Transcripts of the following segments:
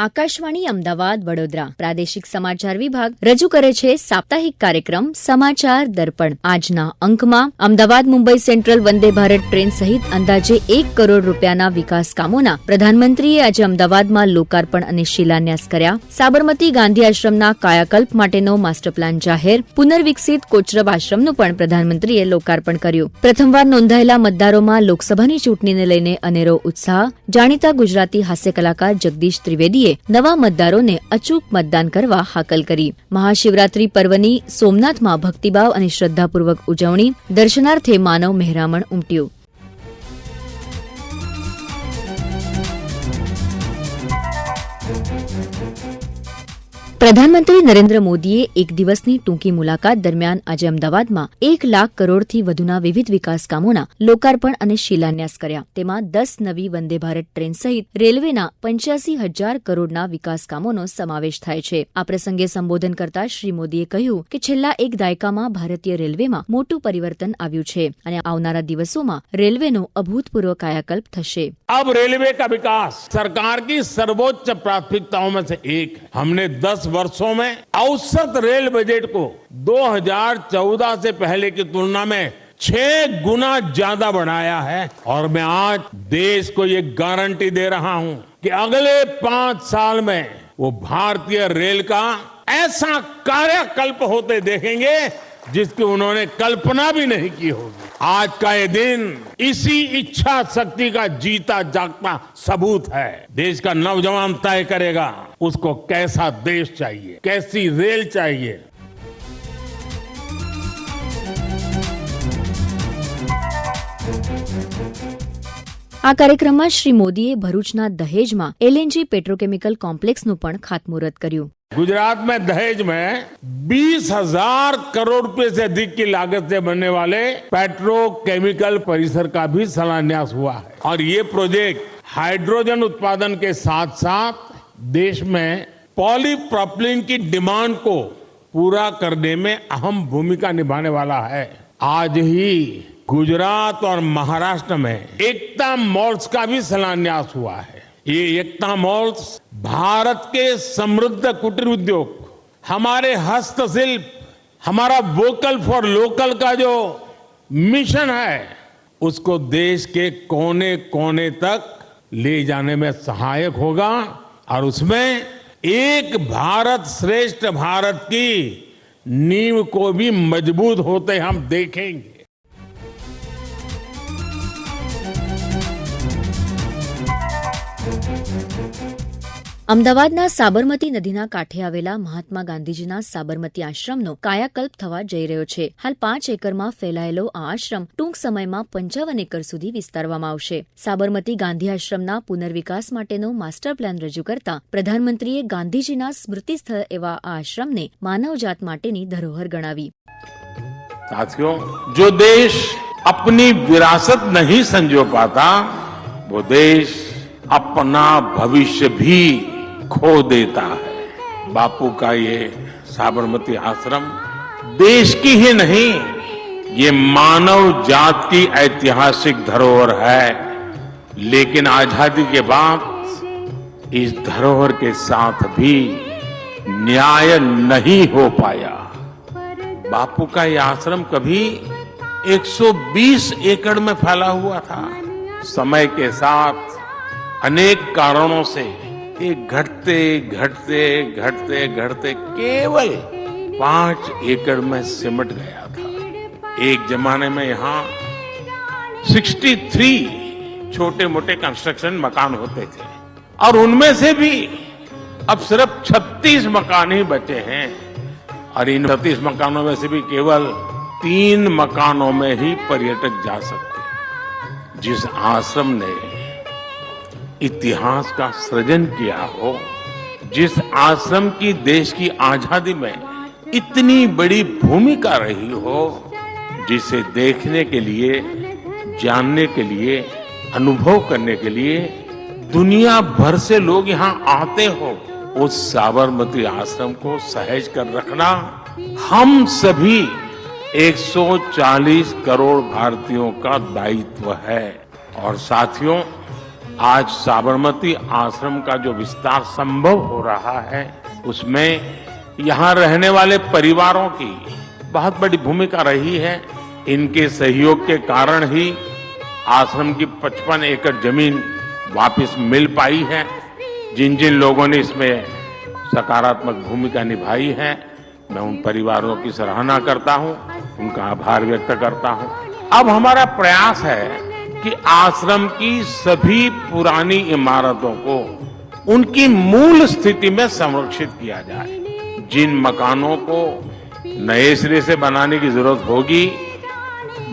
આકાશવાણી અમદાવાદ, વડોદરા. પ્રાદેશિક સમાચાર વિભાગ રજૂ કરે છે સાપ્તાહિક કાર્યક્રમ સમાચાર દર્પણ. આજના અંકમાં અમદાવાદ, મુંબઈ સેન્ટ્રલ વંદે ભારત ટ્રેન સહિત અંદાજે એક કરોડ રૂપિયાના વિકાસ કામોના પ્રધાનમંત્રીએ આજે અમદાવાદમાં લોકાર્પણ અને શિલાન્યાસ કર્યા. સાબરમતી ગાંધી આશ્રમના કાયાકલ્પ માટેનો માસ્ટર પ્લાન જાહેર. પુનર્વિકસિત કોચરબ આશ્રમનું પણ પ્રધાનમંત્રીએ લોકાર્પણ કર્યું. પ્રથમવાર નોંધાયેલા મતદારોમાં લોકસભાની ચૂંટણીને લઈને અનેરો ઉત્સાહ. જાણીતા ગુજરાતી હાસ્ય કલાકાર જગદીશ ત્રિવેદીએ નવા મતદારોને અચૂક મતદાન કરવા હાકલ કરી. મહાશિવરાત્રી પર્વની સોમનાથમાં ભક્તિભાવ અને શ્રદ્ધાપૂર્વક ઉજવણી, દર્શનાર્થે માનવ મહેરામણ ઉમટ્યું. પ્રધાનમંત્રી નરેન્દ્ર મોદીએ એક દિવસની ટૂંકી મુલાકાત દરમિયાન આજે અમદાવાદમાં એક લાખ કરોડથી વધુના વિવિધ વિકાસ કામોના લોકાર્પણ અને શિલાન્યાસ કર્યા તેમાં દસ નવી વંદે ભારત ટ્રેન સહિત રેલવેના પંચ્યાસી હજાર કરોડના વિકાસ કામોનો સમાવેશ થાય છે આ પ્રસંગે સંબોધન કરતા શ્રી મોદીએ કહ્યું કે છેલ્લા એક દાયકામાં ભારતીય રેલવેમાં મોટું પરિવર્તન આવ્યું છે અને આવનારા દિવસોમાં રેલવેનો અભૂતપૂર્વ કાયાકલ્પ થશે अब रेलवे का विकास सरकार की सर्वोच्च प्राथमिकताओं में से एक है हमने 10 वर्षों में औसत रेल बजट को 2014 से पहले की तुलना में छह गुना ज़्यादा बढ़ाया है। और मैं आज देश को ये गारंटी दे रहा हूँ कि अगले पाँच साल में वो भारतीय रेल का ऐसा कार्यकल्प होते देखेंगे जिसकी उन्होंने कल्पना भी नहीं की होगी। आज का ये दिन इसी इच्छा शक्ति का जीता जागता सबूत है। देश का नौजवान तय करेगा, उसको कैसा देश चाहिए, कैसी रेल चाहिए આ કાર્યક્રમમાં શ્રી મોદીએ ભરૂચના દહેજમાં એલએનજી પેટ્રોકેમિકલ કોમ્પ્લેક્સનું પણ ખાતમુહૂર્ત કર્યું गुजरात में दहेज में बीस हजार करोड़ रुपए से अधिक की लागत से बनने वाले पेट्रोकेमिकल परिसर का भी शिलान्यास हुआ है और ये प्रोजेक्ट हाइड्रोजन उत्पादन के साथ साथ देश में पॉलीप्रोपिलीन की डिमांड को पूरा करने में अहम भूमिका निभाने वाला है आज ही गुजरात और महाराष्ट्र में एकता मॉल्स का भी शिलान्यास हुआ है। ये एकता मॉल्स भारत के समृद्ध कुटीर उद्योग, हमारे हस्तशिल्प, हमारा वोकल फॉर लोकल का जो मिशन है, उसको देश के कोने कोने तक ले जाने में सहायक होगा और उसमें एक भारत श्रेष्ठ भारत की नींव को भी मज़बूत होते हम देखेंगे। અમદાવાદના સાબરમતી નદીના કાંઠે આવેલા મહાત્મા ગાંધીજીના સાબરમતી આશ્રમનો કાયાકલ્પ થવા જઈ રહ્યો છે હાલ પાંચ એકરમાં ફેલાયેલો આ આશ્રમ ટૂંક સમયમાં પંચાવન એકર સુધી વિસ્તારવામાં આવશે સાબરમતી ગાંધી આશ્રમના પુનર્વિકાસ માટેનો માસ્ટર પ્લાન રજૂ કરતા પ્રધાનમંત્રીએ ગાંધીજીના સ્મૃતિ સ્થળ એવા આ આશ્રમને માનવજાત માટેની ધરોહર ગણાવી साथियों जो देश अपनी विरासत नहीं संजो पाता वो देश अपना भविष्य भी खो देता है। बापू का ये साबरमती आश्रम देश की ही नहीं, ये मानव जात की ऐतिहासिक धरोहर है। लेकिन आज़ादी के बाद इस धरोहर के साथ भी न्याय नहीं हो पाया। बापू का ये आश्रम कभी 120 एकड़ में फैला हुआ था। समय के साथ अनेक कारणों से ये घटते घटते घटते घटते केवल पाँच एकड़ में सिमट गया था। एक जमाने में यहाँ 63 छोटे मोटे कंस्ट्रक्शन मकान होते थे। और उनमें से भी अब सिर्फ़ 36 मकान ही बचे हैं। और इन छत्तीस मकानों में से भी केवल तीन मकानों में ही पर्यटक जा सकते जिस आश्रम ने इतिहास का सृजन किया हो, जिस आश्रम की देश की आज़ादी में इतनी बड़ी भूमिका रही हो, जिसे देखने के लिए, जानने के लिए, अनुभव करने के लिए दुनिया भर से लोग यहाँ आते हो, उस साबरमती आश्रम को सहेज कर रखना। हम सभी 140 करोड़ भारतीयों का दायित्व है। और साथियों आज साबरमती आश्रम का जो विस्तार संभव हो रहा है, उसमें यहाँ रहने वाले परिवारों की बहुत बड़ी भूमिका रही है। इनके सहयोग के कारण ही आश्रम की 55 एकड़ ज़मीन वापस मिल पाई है। जिन जिन लोगों ने इसमें सकारात्मक भूमिका निभाई है, मैं उन परिवारों की सराहना करता हूँ, उनका आभार व्यक्त करता हूँ। अब हमारा प्रयास है कि आश्रम की सभी पुरानी इमारतों को उनकी मूल स्थिति में संरक्षित किया जाए। जिन मकानों को नए सिरे से बनाने की ज़रूरत होगी,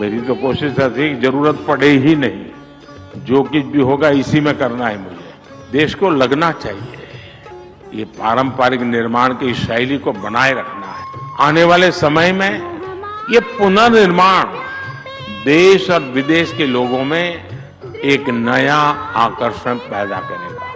मेरी तो कोशिश कि ज़रूरत पड़े ही नहीं। जो कुछ भी होगा, इसी में करना है मुझे। देश को लगना चाहिए। ये पारंपरिक निर्माण की शैली को बनाए रखना है। आने वाले समय में ये पुनर्निर्माण देश और विदेश के लोगों में एक नया आकर्षण पैदा करेगा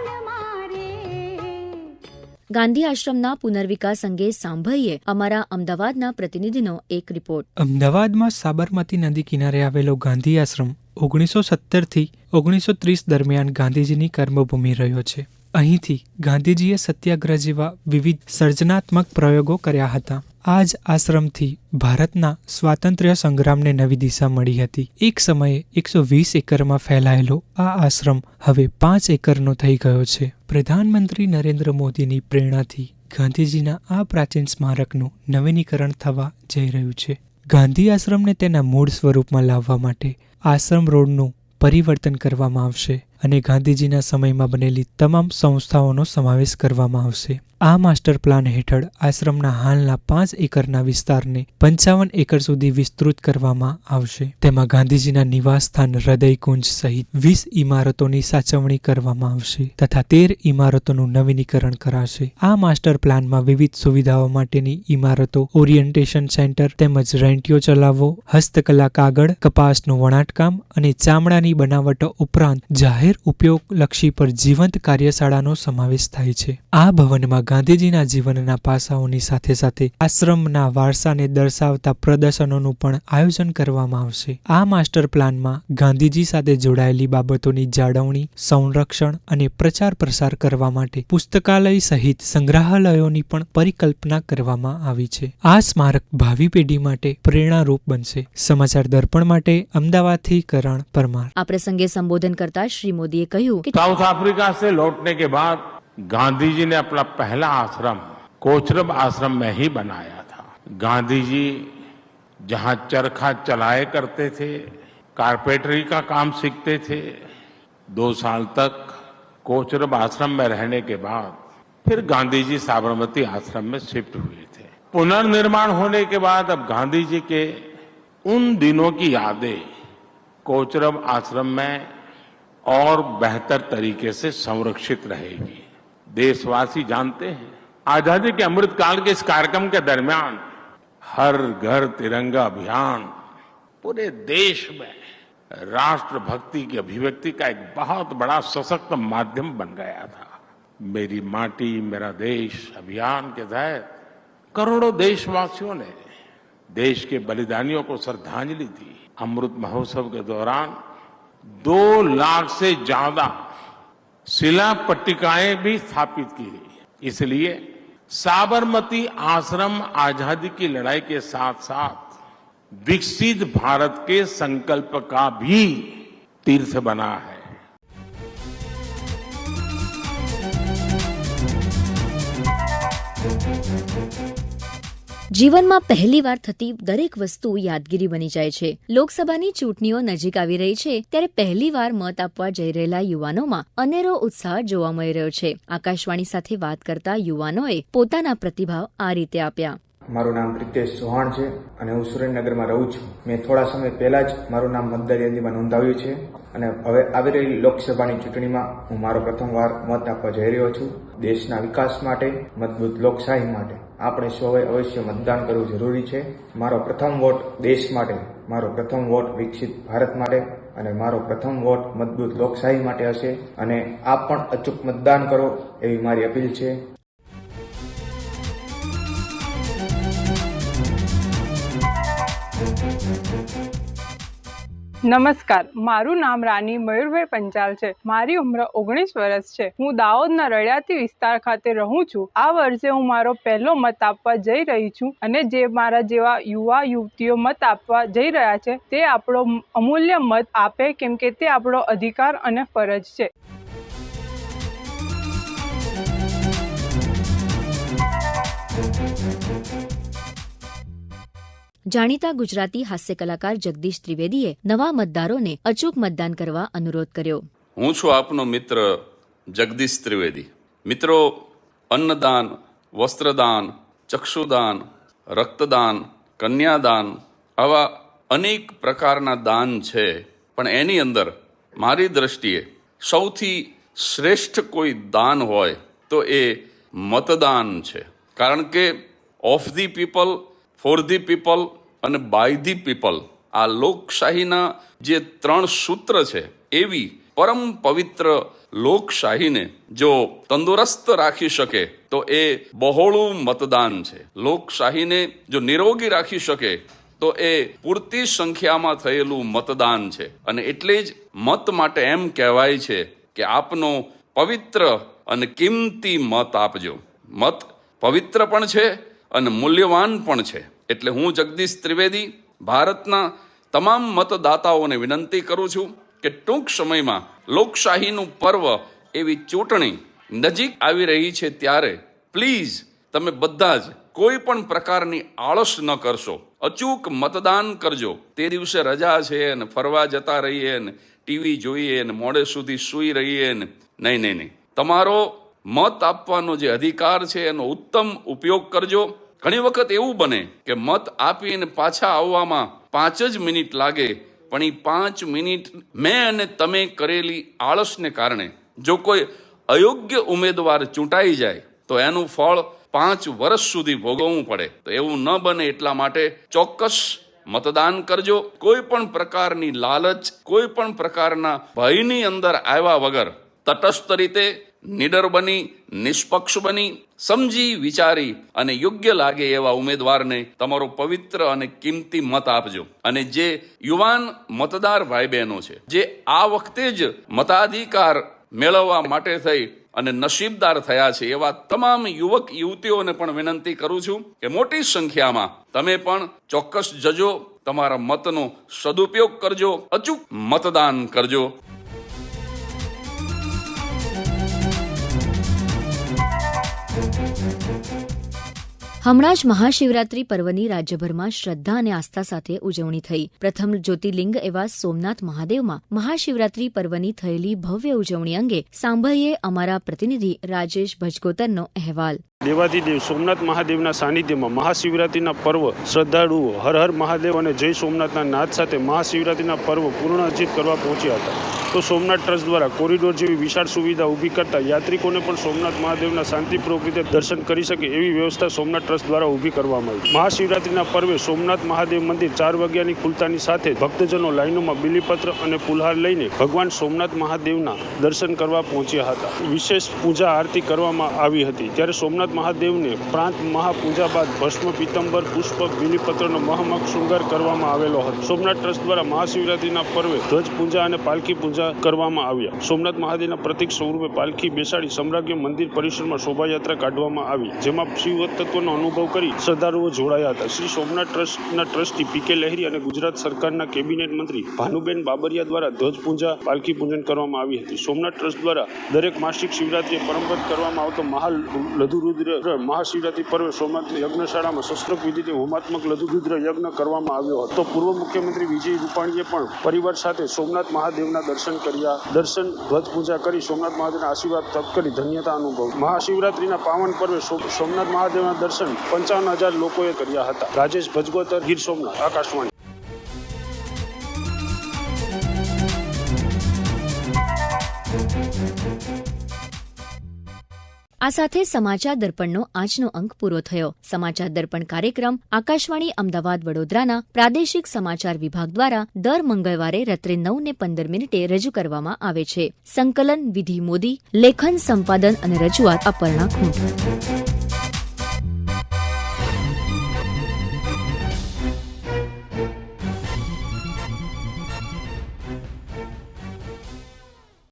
ગાંધી આશ્રમના પુનર્વિકાસ અંગે સાંભળીએ અમારા અમદાવાદના પ્રતિનિધિનો એક રિપોર્ટ અમદાવાદમાં સાબરમતી નદી કિનારે આવેલો ગાંધી આશ્રમ ઓગણીસો સત્તરથી ઓગણીસો ત્રીસ દરમિયાન ગાંધીજીની કર્મભૂમિ રહ્યો છે અહીંથી ગાંધીજીએ સત્યાગ્રહ જેવા વિવિધ સર્જનાત્મક પ્રયોગો કર્યા હતા. આ જ આશ્રમથી ભારતના સ્વાતંત્ર્ય સંગ્રામને નવી દિશા મળી હતી. એક સમયે એકસો વીસ એકરમાં ફેલાયેલો આ આશ્રમ હવે પાંચ એકરનો થઈ ગયો છે. પ્રધાનમંત્રી નરેન્દ્ર મોદીની પ્રેરણાથી ગાંધીજીના આ પ્રાચીન સ્મારકનું નવીનીકરણ થવા જઈ રહ્યું છે. ગાંધી આશ્રમને તેના મૂળ સ્વરૂપમાં લાવવા માટે આશ્રમ રોડનું પરિવર્તન કરવામાં આવશે. અને ગાંધીજીના સમયમાં બનેલી તમામ સંસ્થાઓનો સમાવેશ કરવામાં આવશે. આ માસ્ટર પ્લાન હેઠળ આશ્રમના હાલના પાંચ એકરના વિસ્તારને પંચાવન એકર સુધી વિસ્તૃત કરવામાં આવશે. તેમાં ગાંધીજીના નિવાસ સ્થાન હૃદયકુંજ સહિત વીસ ઇમારતોની સાચવણી કરવામાં આવશે તથા તેર ઇમારતોનું નવીનીકરણ કરાશે. આ માસ્ટર પ્લાનમાં વિવિધ સુવિધાઓ માટેની ઇમારતો, ઓરિએન્ટેશન સેન્ટર તેમજ રેન્ટીઓ ચલાવવો હસ્તકલા કાગળ, કપાસનું વણાટકામ અને ચામડાની બનાવટો ઉપરાંત જાહેર ઉપયોગ લક્ષી પર જીવંત કાર્યશાળાનો સમાવેશ થાય છે. આ ભવનમાં ગાંધીજીના જીવનના પાસાઓની સાથે સાથે આશ્રમના વારસાને દર્શાવતા પ્રદર્શનોનું પણ આયોજન કરવામાં આવશે આ માસ્ટર પ્લાનમાં ગાંધીજી સાથે જોડાયેલી બાબતોની જાળવણી સંરક્ષણ અને પ્રચાર પ્રસાર કરવા માટે પુસ્તકાલય સહિત સંગ્રહાલયોની પણ પરિકલ્પના કરવામાં આવી છે આ સ્મારક ભાવિ પેઢી માટે પ્રેરણારૂપ બનશે સમાચાર દર્પણ માટે અમદાવાદથી કરણ પરમાર આ પ્રસંગે સંબોધન કરતા શ્રી મોદીએ કહ્યું કે साउथ अफ्रीका से लौटने के बाद गांधी जी ने अपना पहला आश्रम कोचरब आश्रम में ही बनाया था। गांधी जी जहाँ चरखा चलाए करते थे, कारपेटरी का काम सीखते थे, दो साल तक कोचरब आश्रम में रहने के बाद फिर गांधी जी साबरमती आश्रम में शिफ्ट हुए थे। पुनर्निर्माण होने के बाद अब गांधी जी के उन दिनों की यादें कोचरब आश्रम में और बेहतर तरीके से संरक्षित रहेगी। देशवासी जानते हैं। आज़ादी के अमृतकाल के इस कार्यक्रम के दरमियान हर घर तिरंगा अभियान पूरे देश में राष्ट्र भक्ति की अभिव्यक्ति का एक बहुत बड़ा सशक्त माध्यम बन गया था। मेरी माटी, मेरा देश अभियान के तहत करोड़ों देशवासियों ने देश के बलिदानियों को श्रद्धांजलि दी। अमृत महोत्सव के दौरान दो लाख से ज़्यादा शिला पट्टिकाएँ भी स्थापित की गई इसलिए साबरमती आश्रम आज़ादी की लड़ाई के साथ साथ विकसित भारत के संकल्प का भी तीर्थ बना है। જીવનમાં પહેલીવાર થતી દરેક વસ્તુ યાદગીરી બની જાય છે. લોકસભાની ચૂંટણીઓ નજીક આવી રહી છે, ત્યારે પહેલીવાર મત આપવા જઈ રહેલા યુવાનોમાં અનેરો ઉત્સાહ જોવા મળી રહ્યો છે. આકાશવાણી સાથે વાત કરતા યુવાનોએ પોતાના પ્રતિભાવ આ રીતે આપ્યા. મારું નામ પ્રિતેશ ચૌહાણ છે અને હું સુરેન્દ્રનગરમાં રહું છું. મેં થોડા સમય પહેલા જ મારું નામ મતદાર નોંધાવ્યું છે અને હવે આવી રહેલી લોકસભાની ચૂંટણીમાં હું મારો પ્રથમવાર મત આપવા જઈ રહ્યો છું. દેશના વિકાસ માટે, મજબૂત લોકશાહી માટે. આપણે સૌએ અવશ્ય મતદાન કરવું જરૂરી છે. મારો પ્રથમ વોટ દેશ માટે, મારો પ્રથમ વોટ વિકસિત ભારત માટે અને મારો પ્રથમ વોટ મજબૂત લોકશાહી માટે હશે. અને આપ પણ અચૂક મતદાન કરો એવી મારી અપીલ છે. નમસ્કાર, મારું નામ રાની મયુરભાઈ પંચાલ છે. મારી ઉંમર ઓગણીસ વર્ષ છે. હું દાહોદના રળિયાતી વિસ્તાર ખાતે રહું છું. આ વર્ષે હું મારો પહેલો મત આપવા જઈ રહી છું અને જે મારા જેવા યુવા યુવતીઓ મત આપવા જઈ રહ્યા છે, તે આપણો અમૂલ્ય મત આપે કેમ કે તે આપણો અધિકાર અને ફરજ છે. જાણીતા ગુજરાતી હાસ્ય કલાકાર જગદીશ ત્રિવેદીએ નવા મતદારોને અચૂક મતદાન કરવા અનુરોધ કર્યો. હું છું આપનો મિત્ર જગદીશ ત્રિવેદી. મિત્રો, અન્નદાન, વસ્ત્રદાન, ચક્ષુદાન, રક્તદાન, કન્યાદાન આવા અનેક પ્રકારના દાન છે, પણ એની અંદર મારી દ્રષ્ટિએ સૌથી શ્રેષ્ઠ કોઈ દાન હોય તો એ મતદાન છે. કારણ કે of the people for the people અને બાય ધી પીપલ આ લોકશાહીના જે ત્રણ સૂત્ર છે, એવી પરમ પવિત્ર લોકશાહીને જો તંદુરસ્ત રાખી શકે, તો એ બહોળું મતદાન છે. લોકશાહીને જો નિરોગી રાખી શકે, તો એ પૂરતી સંખ્યામાં થયેલું મતદાન છે. અને એટલે જ મત માટે એમ કહેવાય છે કે આપનો પવિત્ર અને કિંમતી મત આપજો. મત પવિત્ર પણ છે અને મૂલ્યવાન પણ છે. એટલે હું જગદીશ ત્રિવેદી ભારતના તમામ મતદાતાઓને વિનંતી કરું છું કે ટૂંક સમયમાં લોકશાહીનું પર્વ એવી ચૂંટણી નજીક આવી રહી છે ત્યારે પ્લીઝ તમે બધા જ કોઈ પણ પ્રકારની આળસ ન કરશો. અચૂક મતદાન કરજો. તે દિવસે રજા છે ને ફરવા જતા રહીએ ને ટીવી જોઈએ ને મોડે સુધી સૂઈ રહીએ ને નહીં નહીં નહીં. તમારો મત આપવાનો જે અધિકાર છે એનો ઉત્તમ ઉપયોગ કરજો. ઘણી વખત એવું બને કે મત આપીને પાછા આવવામાં પાંચ જ મિનિટ લાગે, પણ એ પાંચ મિનિટ મેં અને તમે કરેલી આળસને કારણે જો કોઈ અયોગ્ય ઉમેદવાર ચૂંટાઈ જાય, તો એનું ફળ પાંચ વર્ષ સુધી ભોગવવું પડે. તો એવું ન બને એટલા માટે ચોક્કસ મતદાન કરજો. કોઈ પણ પ્રકારની લાલચ, કોઈ પણ પ્રકારના ભયની અંદર આવ્યા વગર તટસ્થ રીતે નિડર બની, નિષ્પક્ષ બની, સમજી, વિચારી અને યોગ્ય લાગે એવા ઉમેદવારને તમારો પવિત્ર અને કિંમતી મત આપજો. અને જે યુવાન મતદાર ભાઈ બહેનો છે, જે આ વખતે જ મતાધિકાર મેળવવા માટે થઈ અને નસીબદાર થયા છે, એવા તમામ યુવક યુવતીઓને પણ વિનંતી કરું છું કે મોટી સંખ્યામાં તમે પણ ચોક્કસ જજો, તમારા મતનો સદુપયોગ કરજો, અચૂક મતદાન કરજો. હમણાં જ મહાશિવરાત્રી પર્વની રાજ્યભરમાં શ્રદ્ધા અને આસ્થા સાથે ઉજવણી થઈ. પ્રથમ જ્યોતિર્લિંગ એવા સોમનાથ મહાદેવમાં મહાશિવરાત્રી પર્વની થયેલી ભવ્ય ઉજવણી અંગે સાંભળીએ અમારા પ્રતિનિધિ રાજેશ ભજગોતરનો અહેવાલ. દેવાધિદેવ સોમનાથ મહાદેવના સાનિધ્યમાં મહાશિવરાત્રિના પર્વ શ્રદ્ધાળુઓ હર હર મહાદેવ અને જય સોમનાથના નાદ સાથે મહાશિવરાત્રિના પર્વ પૂર્ણ અર્જિત કરવા પહોંચ્યા હતા. તો સોમનાથ ટ્રસ્ટ દ્વારા કોરિડોર જેવી વિશાળ સુવિધા ઊભી કરતા યાત્રિકોને પણ સોમનાથ મહાદેવના શાંતિપૂર્વક રીતે દર્શન કરી શકે એવી વ્યવસ્થા સોમનાથ ટ્રસ્ટ દ્વારા ઊભી કરવામાં આવી. મહાશિવરાત્રિના પર્વે સોમનાથ મહાદેવ મંદિર ચાર વાગ્યાની ખુલતાની સાથે ભક્તજનો લાઈનોમાં બિલીપત્ર અને ફુલહાર લઈને ભગવાન સોમનાથ મહાદેવના દર્શન કરવા પહોંચ્યા હતા. વિશેષ પૂજા આરતી કરવામાં આવી હતી. ત્યારે સોમનાથ મહાદેવને પ્રાંત મહાપૂજા બાદ ભસ્મ પીતંબર, પુષ્પ, બિલીપત્રનો મહામક શૃંગાર કરવામાં આવેલો હતો. સોમનાથ ટ્રસ્ટ દ્વારા મહાશિવરાત્રિના પર્વે ધ્વજ પૂજા અને પાલખી પૂજા કરવામાં આવ્યા. સોમનાથ મહાદેવના પ્રતિક સ્વરૂપે પાલખી બેસાડી સમ્રાજ્ઞ મંદિર પરિસરમાં શોભાયાત્રા કાઢવામાં આવી, જેમાં શિવ તત્વનો અનુભવ કરી શ્રદ્ધાળુઓ જોડાયા હતા. શ્રી સોમનાથ ટ્રસ્ટના ટ્રસ્ટી પી કે લહેરી અને ગુજરાત સરકારના કેબિનેટ મંત્રી ભાનુબેન બાબરિયા દ્વારા ધ્વજ પૂજા, પાલખી પૂજન કરવામાં આવી હતી. સોમનાથ ટ્રસ્ટ દ્વારા દરેક માસિક શિવરાત્રિએ પરંપરા કરવામાં આવતો મહા લઘુરુદ્ર મહાશિવરાત્રિ પર્વે સોમનાથ યજ્ઞશાળામાં શસ્ત્રક વિધિથી હોમાત્મક લઘુરુદ્ર યજ્ઞ કરવામાં આવ્યો હતો. પૂર્વ મુખ્યમંત્રી વિજય રૂપાણીએ પણ પરિવાર સાથે સોમનાથ મહાદેવના દર્શન કર્યા. દર્શન, ધ્વજ પૂજા કરી સોમનાથ મહાદેવના આશીર્વાદ તપ કરી ધન્યતા અનુભવ. મહાશિવરાત્રિના પાવન પર્વે સોમનાથ મહાદેવના દર્શન પંચાવન હજાર લોકોએ કર્યા હતા. રાજેશ ભજગોતર, ગીર સોમનાથ, આકાશવાણી. આ સાથે સમાચાર દર્પણનો આજનો અંક પૂરો થયો. સમાચાર દર્પણ કાર્યક્રમ આકાશવાણી અમદાવાદ વડોદરાના પ્રાદેશિક સમાચાર વિભાગ દ્વારા દર મંગળવારે રાત્રે નવ ને પંદર મિનિટે રજૂ કરવામાં આવે છે. સંકલન વિધિ મોદી, લેખન સંપાદન અને રજૂઆત અપર્ણા ખૂંટ